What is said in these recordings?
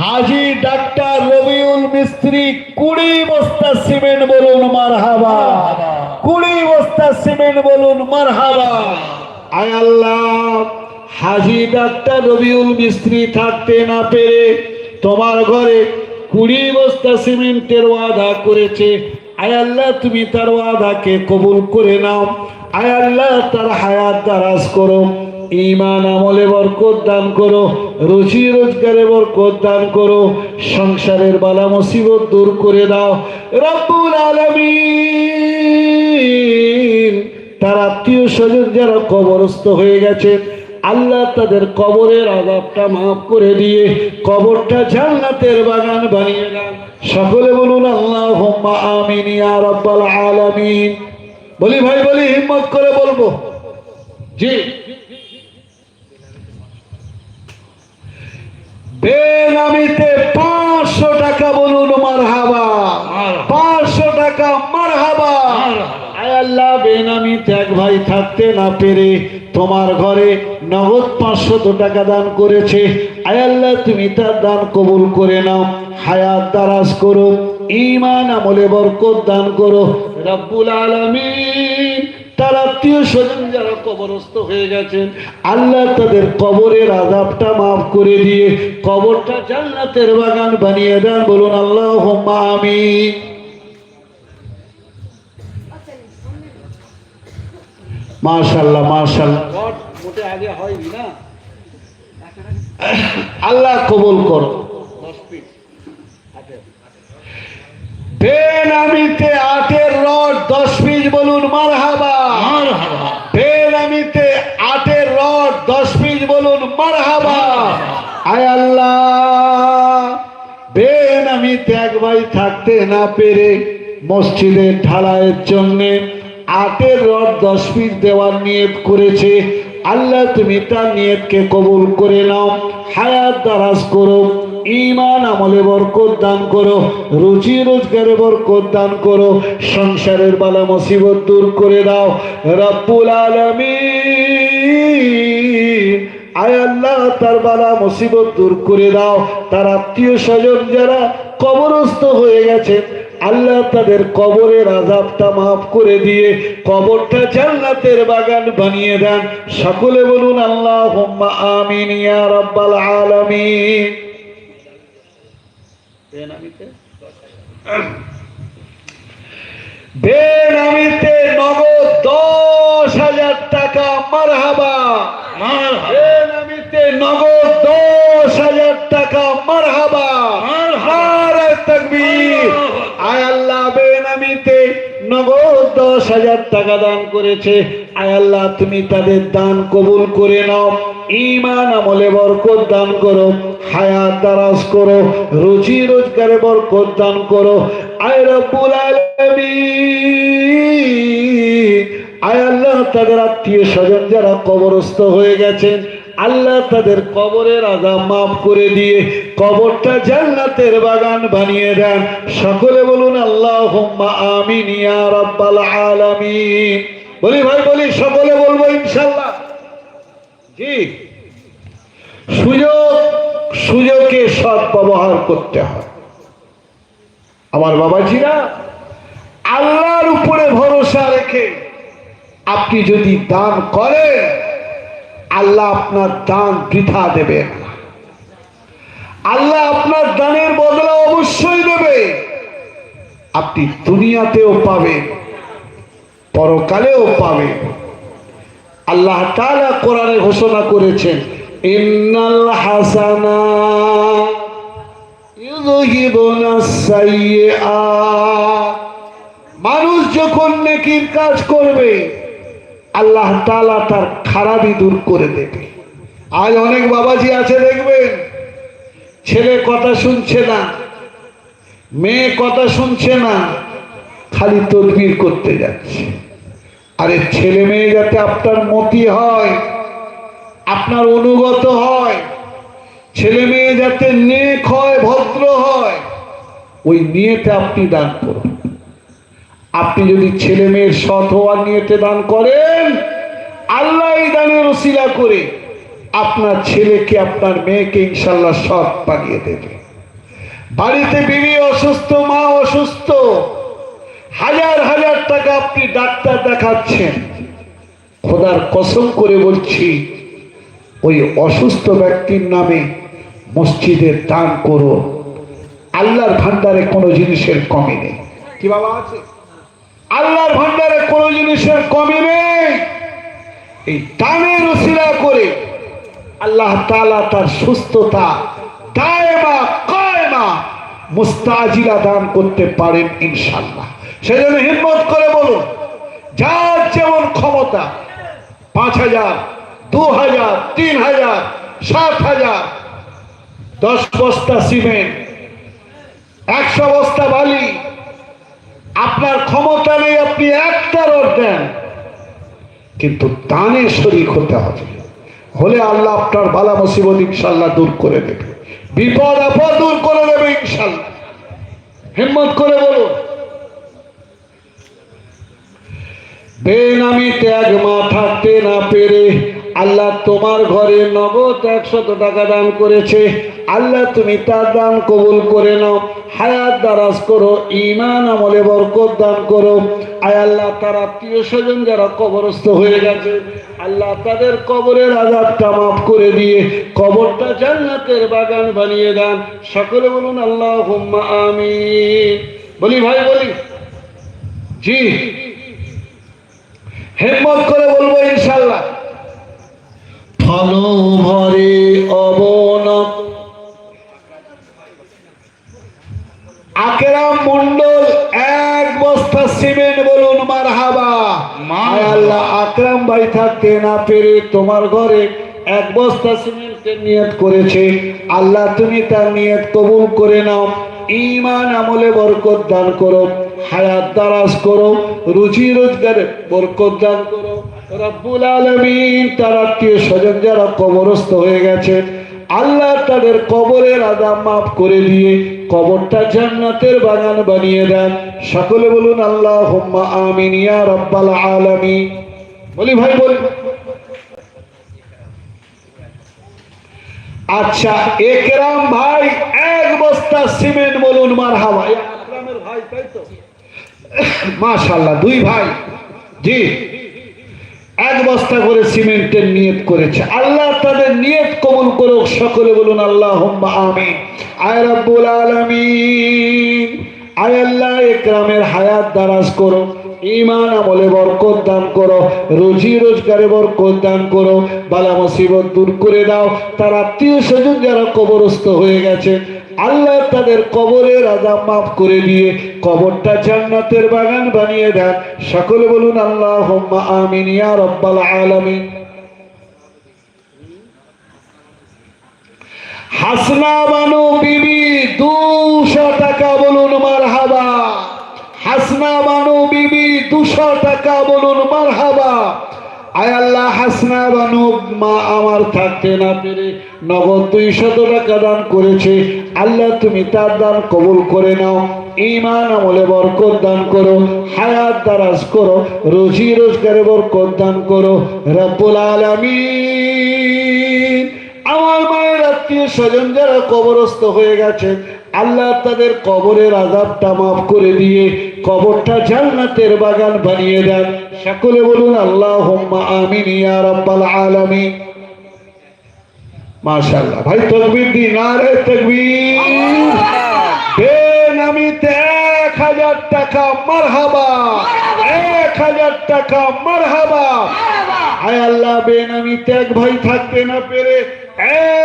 হাজি doctor Rabiul মিস্ত্রি কুড়ি বস্তা সিমেন্ট বলুন মার হাবা কুড়ি বস্তা সিমেন্ট বলুন মার হাবা আয় আল্লাহ, হাজি ডাক্তার রবিউল মিস্ত্রি থাকতে না পেরে তোমার ঘরে কুড়ি বস্তা সিমেন্টের ওয়াদা করেছে। আয় আল্লাহ, তুমি তার ওয়াদাকে কবুল করে নাও। আয় আল্লাহ, তার হায়াত দারাজ করো। ইমান আমলে বরকত দান করো রুচি রোজগারে বরকত দান করো, সংসারের বালা মুসিবত দূর করে দাও। রব্বুল আলামিন, তার আত্মীয় স্বজন যারা কবরস্থ হয়ে গেছে, আল্লাহ তাদের কবরের আজাবটা মাফ করে দিয়ে কবরটা জান্নাতের বাগান বানিয়ে দেন সকলে বলুন আল্লাহ আমিন ইয়া রাব্বাল আলামিন। বলি ভাই, বলি হিম্মত করে বলব। জি। বেনামিতে পাঁচশো টাকা বলুন মার হাবা পাঁচশো টাকা মার হাবা আল্লাহ বেনামিতে এক ভাই থাকতে না পেরে তোমার ঘরে নগদ পাঁচশত টাকা দান করেছে। আয়াল্লাহ তুমি তার দান কবুল করে নাও। হায়াত দারাজ করো ইমান আমলে বরকত দান করো। রব্বুল আলামিন তার আত্মীয় স্বজন যারা কবরস্থ হয়ে গেছেন আল্লাহ তাদের কবরের আজাবটা মাফ করে দিয়ে কবরটা জান্নাতের বাগান বানিয়ে দেন। বলুন আল্লাহ আমি মাশাল্লাহ মাশাল্লাহ মোটে আগে হয়নি না? আল্লাহ কবুল করো। বেনামিতে আটের রড দশ পিস বলুন মার হাবা বেনামিতে আটের রড দশ পিস বলুন মার হাবা আয় আল্লাহ। বেনামিতে এক ভাই থাকতে না পেরে মসজিদের ঢালাইয়ের জন্যে আটের রড দশ পিস দেওয়ার নিয়ত করেছে। আল্লাহ তুমি তার নিয়তকে কবুল করে নাও হায়াত দারাজ করো। ইমান আমলে বরকত দান করো রুচি রোজগারে বরকত দান করো, সংসারের বালা মুসিবত দূর করে দাও। রব্বুল আলামিন, আয় আল্লাহ, তার বালা মুসিবত দূর করে দাও। তার আত্মীয় স্বজন যারা কবরস্থ হয়ে গেছে, আল্লাহ তাদের কবরের আজাবটা মাফ করে দিয়ে কবরটা জান্নাতের বাগান বানিয়ে দেন। সকলে বলুন আল্লাহ আমিন ইয়া রাব্বাল আলামিন। বেনামিতে নগদ দশ হাজার টাকা মারহাবা। বেনামিতে নগদ দশ হাজার টাকা মারহাবা। নারে তাকবীর। আয় আল্লাহ বেনামিতে নগদ দশ হাজার টাকা দান করেছে। আয় আল্লাহ, তুমি তাদের দান কবুল করে নাও। ইমান আমলে বরকত দান করো। হায়াত দারাজ করো। রুচি রোজগারে বরকত দান করো। আয় রব্বুল আলামিন। আয় আল্লাহ, তাদের আত্মীয় স্বজন যারা কবরস্থ হয়ে গেছেন আল্লাহ তাদের কবরের আজাব মাফ করে দিয়ে কবরটা জান্নাতের বাগান বানিয়ে দেন। সকলে বলুন আল্লাহ আমিন ইয়া রাব্বাল আলামিন। বলি ভাই, বলি, সকলে বলব ইনশাল্লাহ জি। সুযোগ, সুযোগে সৎ ব্যবহার করতে হয়। আমার বাবাজিরা, আল্লাহর উপরে ভরসা রেখে আপনি যদি দান করেন আল্লাহ আপনার দান বৃথা দেবেন আল্লাহ আপনার দানের বদলা অবশ্যই দেবে। আপনি দুনিয়াতেও পাবেন, পরকালেও পাবেন। আল্লাহ তাআলা কোরআনে ঘোষণা করেছেন হাসানা মানুষ যখন নেকির কাজ করবে আল্লাহ তাআলা তার খারাপই দূর করে দেবে। আজ অনেক বাবাজি আছে, দেখবেন? ছেলে কথা শুনছে না, মেয়ে কথা শুনছে না, খালি তদবির করতে যাচ্ছে। আরে ছেলে মেয়ে যাতে আপনার মতি হয়, আপনার অনুগত হয়, ছেলে মেয়ে যাতে নেক হয়, ভদ্র হয়, ওই নিয়েতে আপনি দান করুন। আপনি যদি ছেলে মেয়ের সৎ হওয়ার নিয়েতে দান করেন, আল্লাহ দানের ওসিলা করে আপনার ছেলেকে, আপনার মেয়েকে ইনশাল্লাহ সৎ বানিয়ে দেবে। বাড়িতে বিবি অসুস্থ, মা অসুস্থ, হাজার হাজার টাকা আপনি ডাক্তার দেখাচ্ছেন। খোদার কসম করে বলছি, ওই অসুস্থ ব্যক্তির নামে মসজিদের দান করো আল্লাহর ভান্ডারে কোনো জিনিসের কমি নেই। কি বাবা আছে? আল্লাহর ভান্ডারে কোনো জিনিসের কমি নেই। এই দানের উসিলা করে আল্লাহ তাআলা তার সুস্থতা দায়মা কায়মা মুস্তাজিলা দান করতে পারেন ইনশাল্লাহ সেজন্য হিম্মত করে বলুন, যার যেমন ক্ষমতা পাঁচ হাজার, দু হাজার, তিন হাজার, সাত হাজার, দশ বস্তা সিমেন্ট, একশো বস্তা বালি আপনার ক্ষমতা নেই, আপনি একটা রোড দেন। কিন্তু দানে শরিক হতে হবে। হলে আল্লাহ আপনার বালা মুসিবত ইনশাল্লাহ দূর করে দেবে। বিপদ, আপদ দূর করে দেবে ইনশাল্লাহ। হিম্মত করে বলুন। বেনামি ত্যাগ মা থাকতে না পেরে আল্লাহ তোমার ঘরে নগদ একশত টাকা দান করেছে। আল্লাহ তুমি তার দান কবুল করে নাও। হায়াত দারাজ করো ইমান আমলে বরকত দান করো। আয় আল্লাহ, তার আত্মীয় স্বজন যারা কবরস্থ হয়ে গেছে, আল্লাহ তাদের কবরের আজাবটা মাফ করে দিয়ে কবরটা জান্নাতের বাগান বানিয়ে দেন। সকলে বলুন আল্লাহ আমি বলি, ভাই, বলি। জি। হেম্মত করে বলব ইনশাল্লাহ ফল ভরে অবন আকেরাম মন্ডল এক বস্তা সিমেন্ট বলুন মার হাবা আল্লাহ আকরাম ভাই থাকতে না পেরে তোমার ঘরে এক বস্তা সিমেন্টের নিয়ত করেছে। আল্লাহ তুমি তার নিয়ত কবুল করে নাও। ইমান আমলে বরকত দান করো হায়াত দারাজ করো রুচি রোজগারে বরকত দান করো। রব্বুল আলমিন তার আত্মীয় স্বজন যারা কবরস্থ হয়ে গেছে আল্লাহ তাদের কবরের আদাম মাফ করে দিয়ে কবরটা জান্নাতের বাগান বানিয়ে দেন। সকলে বলুন আল্লাহ হুম্মা আমিন, ইয়া রব্বাল আলামিন। বলি, ভাই, বলি। আচ্ছা একরাম ভাই, এক বস্তা সিমেন্ট বলুন মার হাওয়া ভাই, তাই তো? মাশাল্লাহ দুই ভাই। জি। এক বস্তা করে সিমেন্টের নিয়ত করেছে। আল্লাহ তাদের নিয়ত কবুল করুক, সকলে বলুন আল্লাহ আমি আয় রব্বুল আলমিন। আয় আল্লাহ একরামের হায়াত দারাজ করো ইমান আমলে বরকত দান করো, রুজি রোজগারে বরকত দান করো, বালা মুসিবত দূর করে দাও। তার আত্মীয় স্বজন যারা কবরস্থ হয়ে গেছে আল্লাহ তাদের কবরের আজাব মাফ করে দিয়ে কবরটা জান্নাতের বাগান বানিয়ে দেন। সকলে বলুন আল্লাহ আমিন, ইয়া রব্বাল আলামিন। হাসনা বানু বিবি, দুশো টাকা বলুন মার হাবা হাসনা বানু বিবি, দুশো টাকা বলুন মার হাবা আয় আল্লাহ, হাসনা বানু মা আমার থাকতে না পেরে নগদ দুই শত টাকা দান করেছে। আল্লাহ, তুমি তার দান কবুল করে নাও। ইমান আমলে বরকত দান করো। হায়াত দারাজ করো। রুজি রোজগারে বরকত দান করো। রব্বুল আলামিন। আমার মায়ের আত্মীয় স্বজন যারা কবরস্থ হয়ে গেছে আল্লাহ তাদের কবরের আজাবটা মাফ করে দিয়ে কবরটা জান্নাতের বাগান বানিয়ে দেন। সকলে বলুন আল্লাহ আমিন ইয়া রাব্বাল আলামিন। মাশাআল্লাহ। ভাই তকবীর দিন আরে তকবীর। বেনামিতে হাজার টাকা মারহাবা। এক হাজার টাকা মারহাবা। আয় আল্লাহ বেনামিতে এক ভাই থাকতে না পেরে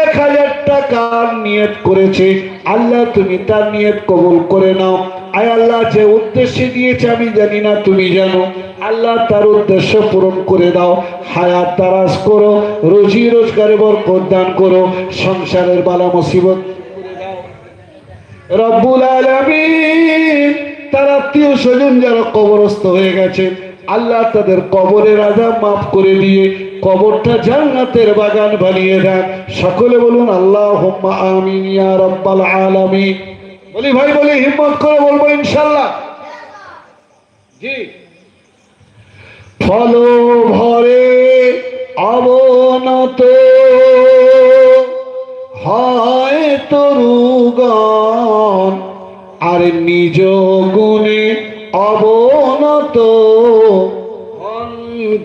এক হাজার টাকার নিয়ত করেছে। আল্লাহ তুমি তার নিয়ত কবুল করে নাও। আয় আল্লাহ যে উদ্দেশ্যে দিয়েছে আমি জানি না তুমি জানো। আল্লাহ তার উদ্দেশ্য পূরণ করে দাও। হায়াত তারাজ করো রুজি রোজগারে বরকত দান করো। সংসারের বালা মুসিবত। রব্বুল আলামিন। তার আত্মীয় স্বজন যারা কবরস্থ হয়ে গেছে, আল্লাহ তাদের কবরের আজাব মাফ করে দিয়ে কবরটা জান্নাতের বাগান বানিয়ে দেন। সকলে বলুন আল্লাহ আলামিন। বলি, ভাই, বলি, হিম্মত করে বলব ইনশাল্লাহ জি। ফল ভরে অবনত হয় তরুগণ। আর নিজ গুণে অবনত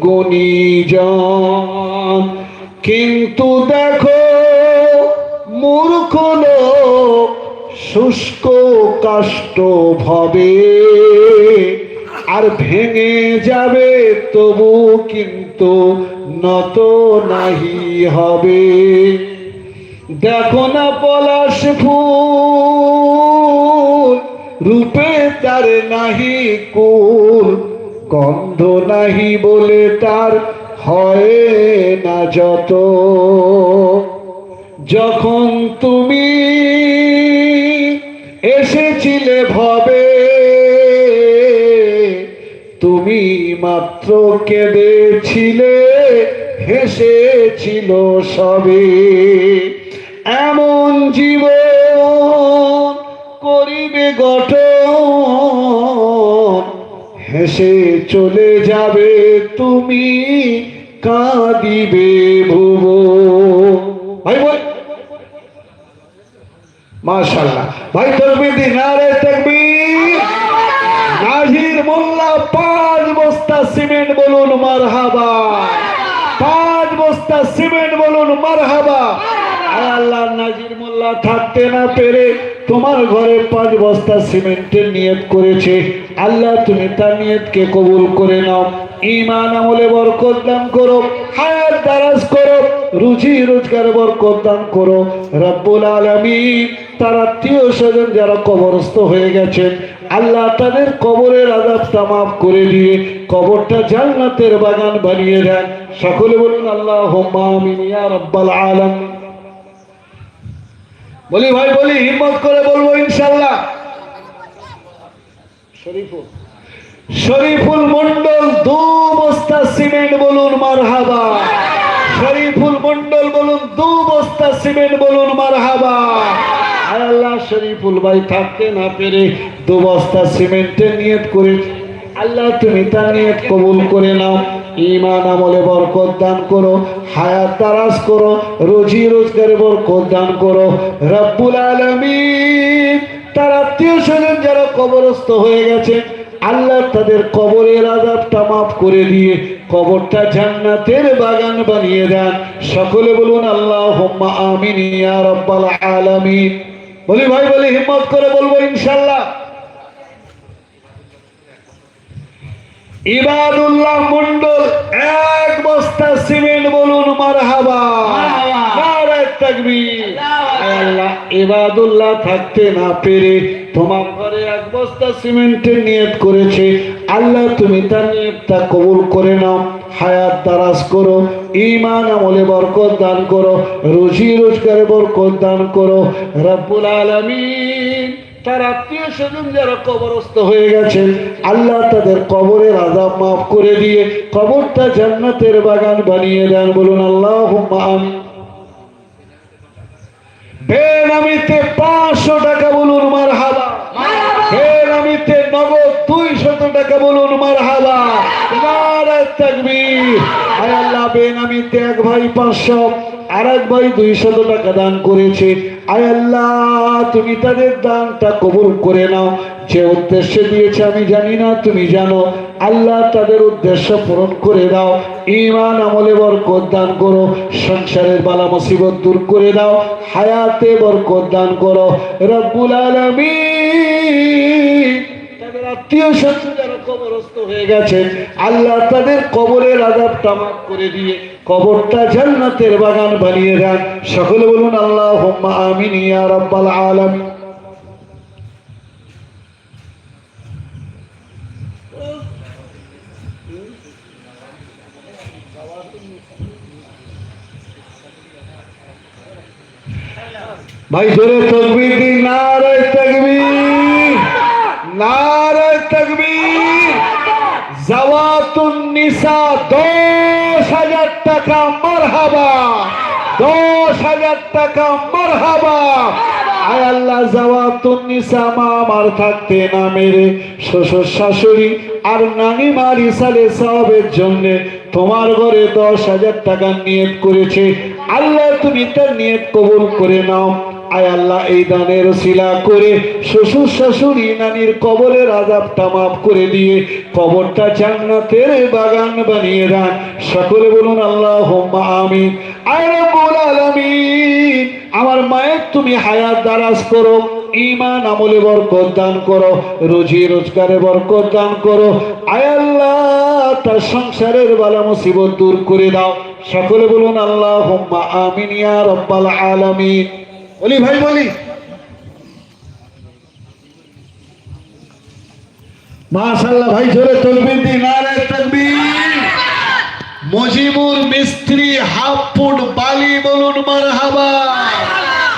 গুণীজন কিন্তু দেখো মূর্খ লোক শুষ্ক কাষ্ট ভবে, আর ভেঙে যাবে তবু কিন্তু নত নাহি হবে। দেখো না পলাশ ফুল রূপে তার নাহি কুল, গন্ধ নাহি বলে তার হয় না যত। যখন তুমি এসেছিলে ভবে, তুমি মাত্র কেঁদেছিলে, হেসেছিল সবে। এমন জীবন গঠন। হেসে চলে যাবে তুমি, কাঁদিবে ভুব ভাই বল মাশাল্লাহ ভাই তকবীর নারে তকবীর। নাজির মোল্লা, পাঁচ বস্তা সিমেন্ট বলুন, মারহাবা। পাঁচ বস্তা সিমেন্ট বলুন, মারহাবা। আল্লাহ নাজির মোল্লা থাকতে না পেরে তোমার ঘরে পাঁচ বস্তা সিমেন্টের নিয়ত করেছে। আল্লাহ, তুমি তার নিয়তকে কবুল করে নাও। ইমান আমলে বরকত দান করো, হায়াত দারাজ করো, রুজি রোজগার বরকত দান করো। রব্বুল আলামিন, তার আত্মীয় স্বজন যারা কবরস্থ হয়ে গেছেন, আল্লাহ তাদের কবরের আজাবটা মাফ করে দিয়ে কবরটা জান্নাতের বাগান বানিয়ে দেন। সকলে বলুন আল্লাহ আমিন, ইয়া রব্বাল আলামিন। বলি ভাই বলি হিম্মত করে বলব ইনশাল্লাহ। শরীফুল। শরীফুল মন্ডল দু বস্তা সিমেন্ট বলুন মারহাবা। শরীফুল মন্ডল বলুন দু বস্তা সিমেন্ট বলুন মারহাবা। আল্লাহ শরীফুল ভাই থাকতে না পেরে দু বস্তা সিমেন্টের নিয়ত করেছে আল্লাহ তুমি তার নিয়ত কবুল করে নাও। ইমান আমলে বরকত দান করো, হায়াত তারাজ করো, রোজি রোজগারে বরকত দান করো। রব্বুল আলমিন তার আত্মীয় স্বজন যারা কবরস্থ হয়ে গেছে, আল্লাহ তাদের কবরের আজাবটা মাফ করে দিয়ে কবরটা জান্নাতের বাগান বানিয়ে দেন। সকলে বলুন আল্লাহ আমিন ইয়া রব্বাল আলামিন। বলি, ভাই, বলি, হিম্মত করে বলব ইনশাল্লাহ ইবাদুল্লাহ মন্ডল এক বস্তা সিমেন্ট বলুন মারহাবা। আল্লাহ ইবাদুল্লাহ থাকতে না পেরে তোমার ঘরে এক বস্তা সিমেন্টের নিয়ত করেছে। আল্লাহ তুমি তার নিয়তটা কবুল করে নাও হায়াত দারাজ করো ইমান আমলে বরকত দান করো রুজি রোজগারে বরকত দান করো। রব্বুল আলামিন। তার আত্মীয় স্বজন যারা কবরস্থ হয়ে গেছেন আল্লাহ তাদের কবরের আজাব মাফ করে দিয়ে কবরটা জান্নাতের বাগান বানিয়ে দেন। বলুন আল্লাহ বেনামিতে পাঁচশো টাকা বলুন মার হাবা বেনামিতে নগদ দুইশত টাকা বলুন মার হাবা তুমি তাদের দানটা কবুল করে নাও। যে দিয়েছে আমি জানি না, তুমি জানো। আল্লাহ তাদের উদ্দেশ্য পূরণ করে দাও। ইমান আমলে বরকত দান করো। সংসারের বালা মুসিবত দূর করে দাও। হায়াতে বরকত দান করো। রব্বুল আলামিন। তাদের আত্মীয় স্বজন কবরস্থ হয়ে গেছে। আল্লাহ তাদের কবরের আজাবটা মাফ করে দিয়ে কবরটা জান্নাতের বাগান বানিয়ে দেন। সকলে বলুন আল্লাহ আমিন ইয়া ভাই, জোরে তকবীর দিন নারে তকবীর নারে তকবীর। জাওয়াতুন দশ হাজার টাকা মারহাবা। দশ হাজার টাকা মারহাবা। আয় আল্লাহ নিসা, মা আমার থাকতে না মেরে শ্বশুর শাশুড়ি আর নানি মার ইসালে সাহেবের জন্য তোমার ঘরে দশ হাজার টাকা নিয়ত করেছে। আল্লাহ, তুমি তার নিয়ত কবুল করে নাও। আয় আল্লাহ এই দানের শিলা করে শ্বশুর শাশুড়ি নানির কবরের আজাবটা মাফ করে দিয়ে কবরটা জান্নাতের বাগান বানিয়ে দেন। সকলে বলুন আল্লাহ আমিন। আয় রব্বুল আলামিন। আমার মায়ের তুমি হায়াত দারাজ করো ইমান আমলে বরকত দান করো, রুজি রোজগারে বরকত দান করো। আয় আল্লাহ, তার সংসারের বালা মুসিবত দূর করে দাও। সকলে বলুন আল্লাহ আমিন ইয়া রব্বাল আলামিন। বলি ভাই, বলি। মাশাআল্লাহ ভাই, জোরে তকবীর দিন নারে তাকবীর। মজিবুর মিস্ত্রি হাফ ফুট বালি বলুন, মারহাবা।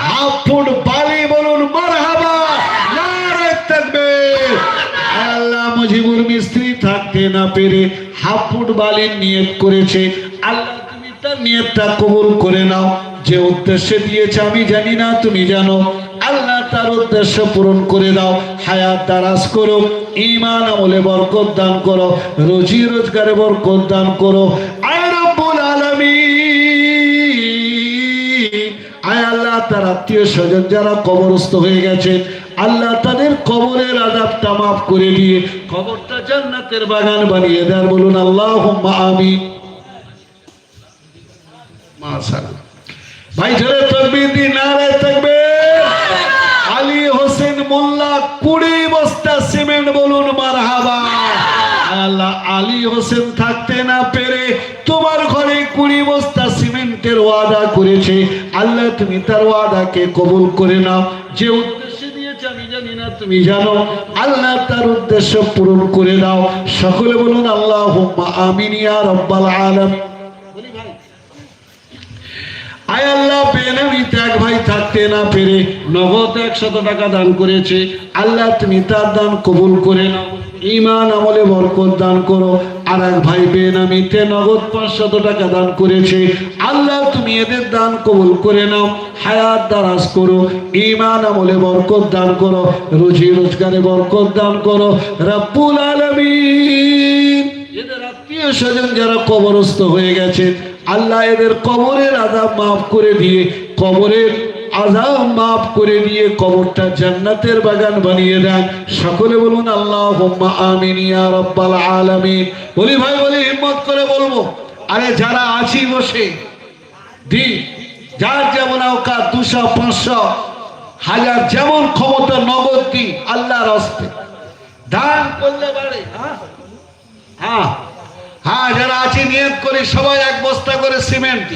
হাফ ফুট বালি বলুন, মারহাবা। নারে তাকবীর। আল্লাহ মজিবুর মিস্ত্রি থাকতে না পেরে হাফ ফুট বালির নিয়ত করেছে। আল্লাহ তুমি তার নিয়তটা কবুল করে নাও। যে উদ্দেশ্যে দিয়েছে আমি জানি না, তুমি জানো। আল্লাহ তার উদ্দেশ্য পূরণ করে দাও, হায়াত দারাজ করো ইমান আমলে বরকত দান করো, রুজি রোজগারে বরকত দান করো। আয় আল্লাহ, তার আত্মীয় স্বজন যারা কবরস্থ হয়ে গেছে, আল্লাহ তাদের কবরের আজাবটা মাফ করে দিয়ে কবরটা জান্নাতের বাগান বানিয়ে দেন। বলুন আল্লাহ আমি মাশাআল্লাহ। আল্লাহ ওয়াদা করেছে। আল্লাহ, তুমি তার ওয়াদাকে কবুল করে নাও। যে উদ্দেশ্যে দিয়েছে, আমি জানি না, তুমি জানো। আল্লাহ তার উদ্দেশ্য পূরণ করে দাও। সকলে বলুন আল্লাহ আমিন ইয়া রব্বাল ভাই আয় আল্লাহ বেনামিতে এক ভাই থাকতে না পেরে। নগদ একশত টাকা দান করেছে। আল্লাহ, তুমি তার দান কবুল করে নাও। ইমান আমলে বরকত দান করো। আর এক ভাই বেনামিতে নগদ পাঁচশত টাকা দান করেছে। আল্লাহ, তুমি এদের দান কবুল করে নাও। হায়াত দারাজ করো। ইমান আমলে বরকত দান করো। রুজি রোজগারে বরকত দান করো। রাব্বুল আলামিন। এদের আত্মীয় স্বজন যারা কবরস্থ হয়ে গেছে আল্লাহ এদের কবরের আজাব মাফ করে দিয়ে, কবরের আজাব মাফ করে দিয়ে কবরটা জান্নাতের বাগান বানিয়ে দেন। সকলে বলুন আল্লাহ আমিন ইয়া রব্বাল আলামিন। বলি, ভাই, বলি, হিম্মত করে বলব, আরে যারা আছি বসে, দি, যার যেমন আওকাত দুশো, পাঁচশো, হাজার যেমন ক্ষমতা নগদ দি, আল্লাহর হস্তে। দান করলে বাড়ে হ্যাঁ? হ্যাঁ। হ্যাঁ যারা আছে নিয়ত করি সবাই এক বস্তা করে সিমেন্ট।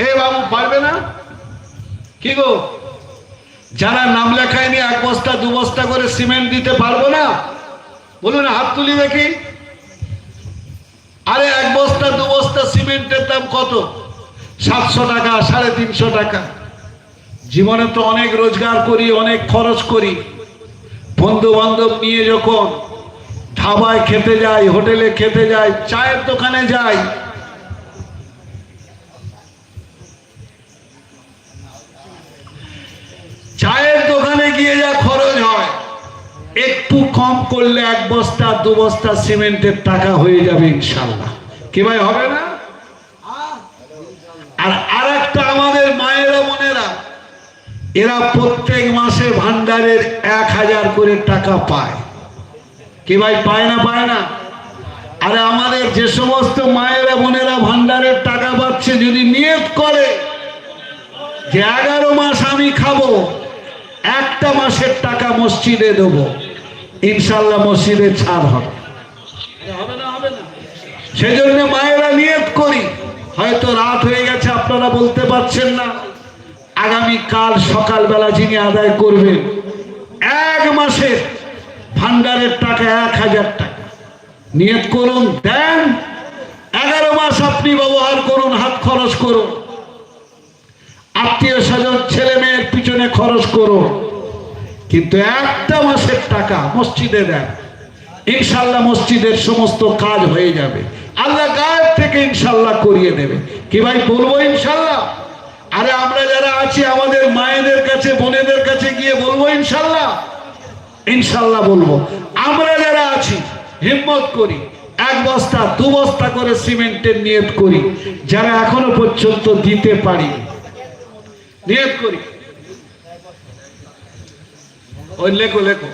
এ বাবু, পারবে না? কি গো? যারা নাম লেখায়নি, এক বস্তা, দু বস্তা করে সিমেন্ট দিতে পারব না? বলুন, হাত তুলি দেখি। আরে, এক বস্তা, দু বস্তা সিমেন্টের দাম কত? সাতশো টাকা, সাড়ে তিনশো টাকা। জীবনে তো অনেক রোজগার করি, অনেক খরচ করি। বন্ধু বান্ধব নিয়ে যখন ধাবায় খেতে যাই হোটেলে খেতে যাই চায়ের দোকানে যাই চায়ের দোকানে গিয়ে যা খরচ হয়, একটু কম করলে এক বস্তা, দু বস্তা সিমেন্টের টাকা হয়ে যাবে ইনশাল্লাহ। কি ভাই, হবে না? আর আর একটা আমাদের মায়েরা বোনেরা, এরা প্রত্যেক মাসে ভান্ডারের এক হাজার করে টাকা পায়। কি ভাই, পায় না পায় না? আরে আমাদের যে সমস্ত মায়েরা, বোনেরা ভান্ডারের টাকা পাচ্ছে, যদি নিয়ত করে যে এগারো মাস আমি খাব, একটা মাসের টাকা মসজিদে দেব, ইনশাল্লাহ মসজিদে ছাড় হবে। সেজন্য মায়েরা নিয়ত করি। হয়তো রাত হয়ে গেছে, আপনারা বলতে পারছেন না। আগামী কাল সকালবেলা যিনি আদায় করবেন, এক মাসের ভান্ডারের টাকা এক হাজার টাকা। নিয়ত করুন, দেন। এগারো মাস আপনি ব্যবহার করুন, হাত খরচ করুন। আত্মীয় স্বজন, ছেলে মেয়ের পিছনে খরচ করুন। কিন্তু একটা মাসের টাকা মসজিদে দেন। ইনশাল্লাহ মসজিদের সমস্ত কাজ হয়ে যাবে। আল্লাহ গায়েব থেকে ইনশাল্লাহ করিয়ে দেবে। কি ভাই, বলব ইনশাল্লাহ? আরে আমরা যারা আছি, আমাদের মায়েদের কাছে, বোনেদের কাছে গিয়ে বলব ইনশাল্লাহ? ইনশাল্লাহ বলব। আমরা যারা আছি হিম্মত করি এক বস্তা দু বস্তা করে সিমেন্টের নিয়ত করি যারা এখনও পর্যন্ত দিতে পারি নিয়ত করি। ওই লেখো লেখো।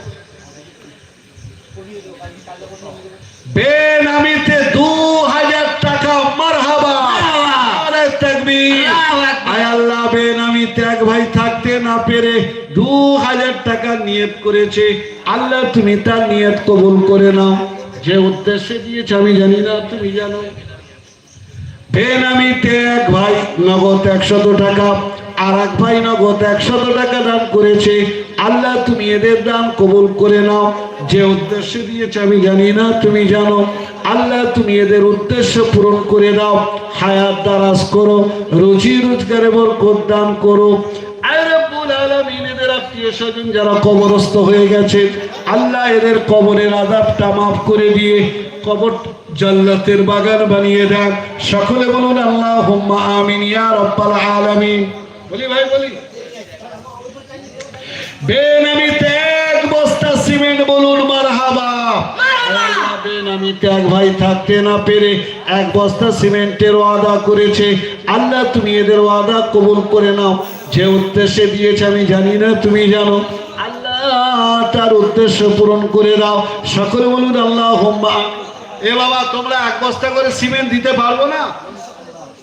বেনামিতে দু হাজার টাকা মারহাবা। তাকবীর। আল্লাহ আমি ত্যাগ ভাই থাকতে না পেরে দু হাজার টাকা নিয়ত করেছে। আল্লাহ, তুমি তার নিয়ত কবুল করে নাও। যে উদ্দেশ্যে দিয়েছে, আমি জানি না, তুমি জানো। বেনামি ত্যাগ ভাই, নগদ একশত টাকা। আর এক ভাই নগদ একশত টাকা দান করেছে। আল্লাহ, তুমি এদের দান কবুল করে নাও। যে উদ্দেশ্য দিয়েছে, আমি জানি না, তুমি জানো। আল্লাহ, তুমি এদের উদ্দেশ্য পূরণ করে দাও। হায়াত দারাজ করো, রুজি রোজগারে বরকত দান করো। যারা কবরস্থ হয়ে গেছে, আল্লাহ এদের কবরের মাফ করে দিয়ে কবর জান্নাতের বাগান বানিয়ে সকলে বলুন আল্লাহ আমিন আলামিন। বলি ভাই, বলি। বেনামিতে এক বস্তা সিমেন্ট, বলুন, মারহাবা। আল্লাহ বেনামিতে এক ভাই, থাকতে না পেরে এক বস্তা সিমেন্টের ওয়াদা করেছে। আল্লাহ, তুমি এদের ওয়াদা কবুল করে নাও। যে উদ্দেশ্যে দিয়েছে, আমি জানি না, তুমি জানো। আল্লাহ, তার উদ্দেশ্য পূরণ করে দাও। সকলে বলুন আল্লাহ হোম্মা এ বাবা, তোমরা এক বস্তা করে সিমেন্ট দিতে পারব না?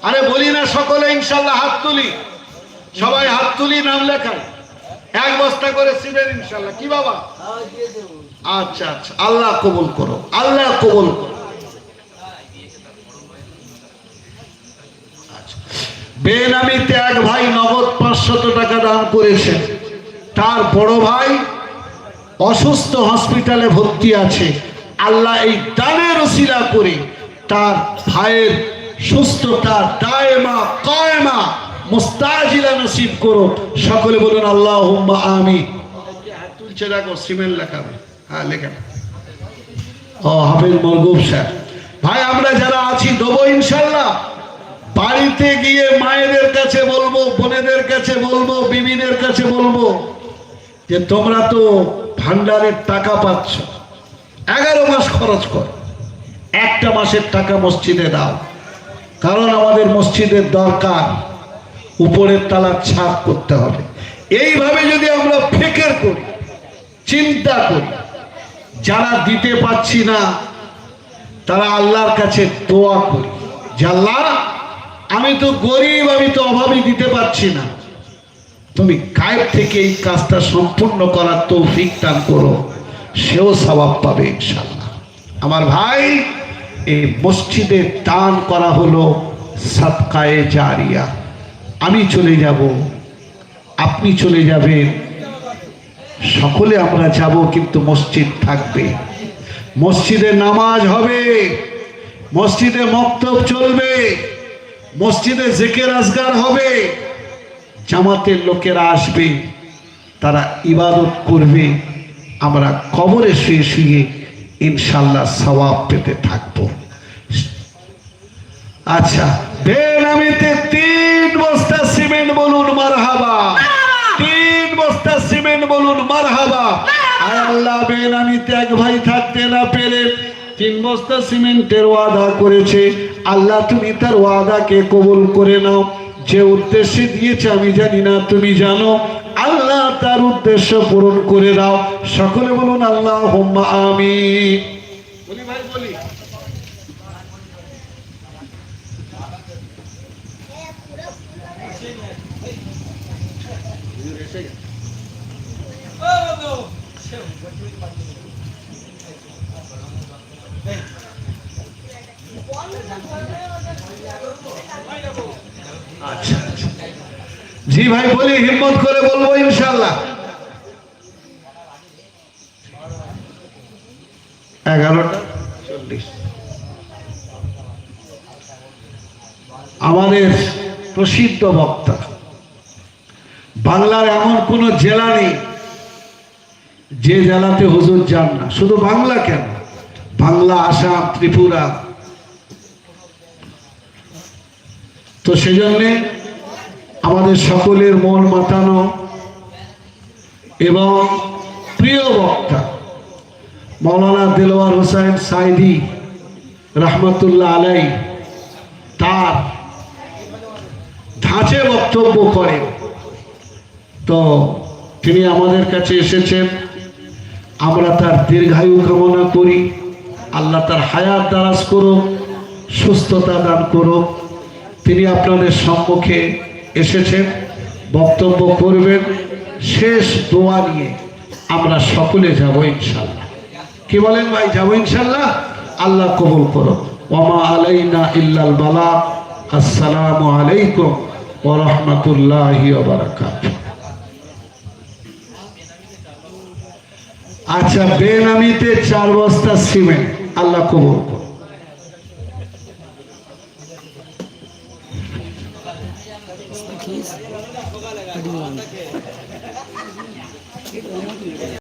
আরে বলি না সকলে, ইনশাল্লাহ, হাত তুলি। সবাই হাত তুলি, নাম লেখায় এক বস্তা করে সিমেন্ট ইনশাল্লাহ। কি বাবা? আচ্ছা আচ্ছা। আল্লাহ কবুল করো, আল্লাহ কবুল করো। আচ্ছা। বেনামিতে এক ভাই নগদ পাঁচশত টাকা দান করেছেন। তার বড় ভাই অসুস্থ হসপিটালে ভর্তি আছে। আল্লাহ এই দানের ওসিলা করে তার ভাইয়ের সুস্থতা দায়মা, কায়মা মুস্তাজিলা নসিব করো। সকলে বলুন আল্লাহ আমি হাত তুলছে দেখো সিমেন্ট লেখাবে হ্যাঁ লেখা ও হাফিজ মরগুব স্যার। ভাই আমরা যারা আছি দেবো ইনশাল্লাহ। বাড়িতে গিয়ে মায়েদের কাছে বলব বোনেদের কাছে বলব বিবিদের কাছে বলব যে তোমরা তো ভান্ডারের টাকা পাচ্ছ। এগারো মাস খরচ কর। একটা মাসের টাকা মসজিদে দাও। কারণ আমাদের মসজিদের দরকার উপরের তালা ছাপ করতে হবে। এইভাবে যদি আমরা ফেকের করি, চিন্তা করি, যারা দিতে পাচ্ছি না, তারা আল্লাহর কাছে দোয়া করি। আল্লাহ, আমি তো গরিব, আমি তো অভাবী দিতে পারছি না। তুমি গায়েব থেকে এই কাজটা সম্পূর্ণ করার তৌফিক দান করো, সেও সবাব পাবে ইনশাল্লাহ আমার ভাই, এই মসজিদে দান করা হলো সাতকায়ে জারিয়া। আমি চলে যাব, আপনি চলে যাবেন। সকলে আমরা যাব, কিন্তু মসজিদ থাকবে। মসজিদে নামাজ হবে, মসজিদে মক্তব চলবে, মসজিদে জেকের আজগার হবে। জামাতের লোকেরা আসবে, তারা ইবাদত করবে। আমরা কবরে শুয়ে শুয়ে ইনশাল্লাহ সওয়াব পেতে থাকব। আচ্ছা বেনামিতে তিন বস্তা সিমেন্ট বলুন মারহাবা তিন বস্তা সিমেন্ট বলুন মারহাবা আর আল্লাহ বেনামিতে এক ভাই থাকতে না পেরে তিন বস্তা সিমেন্টের ওয়াদা করেছে। আল্লাহ, তুমি তার ওয়াদাকে কবুল করে নাও। যে উদ্দেশ্যে দিয়েছে আমি জানি না, তুমি জানো। আল্লাহ তার উদ্দেশ্য পূরণ করে দাও। সকলে বলুন আল্লাহ আমি বলি ভাই, বলি আচ্ছা আচ্ছা। জি ভাই, বলি, হিম্মত করে বলব ইনশাল্লাহ আমাদের প্রসিদ্ধ বক্তা। বাংলার এমন কোনো জেলা নেই, যে জেলাতে হুজুর যান না। শুধু বাংলা কেন? বাংলা, আসাম, ত্রিপুরা। তো সেজন্যে আমাদের সকলের মন মাতানো এবং প্রিয় বক্তা মৌলানা দেলোয়ার হোসেন সাইদি রহমতুল্লাহ আলাই তার ধাঁচে বক্তব্য করেন। তো তিনি আমাদের কাছে এসেছেন। আমরা তার দীর্ঘায়ু কামনা করি। আল্লাহ তার হায়াত দারাজ করুক, সুস্থতা দান করুক। তিনি আপনাদের সম্মুখে এসেছেন বক্তব্য করবেন, শেষ দোয়া নিয়ে আমরা সকলে যাব ইনশাল্লাহ কি বলেন ভাই, যাব ইনশাল্লাহ আল্লাহ কবুল করো ওমা আলাইনা ইল্লাল বালা, আসসালামু আলাইকুম ওয়া রাহমাতুল্লাহি আচ্ছা বেনামিতে চার বস্তা সিমেন্ট, আল্লাহ কবুল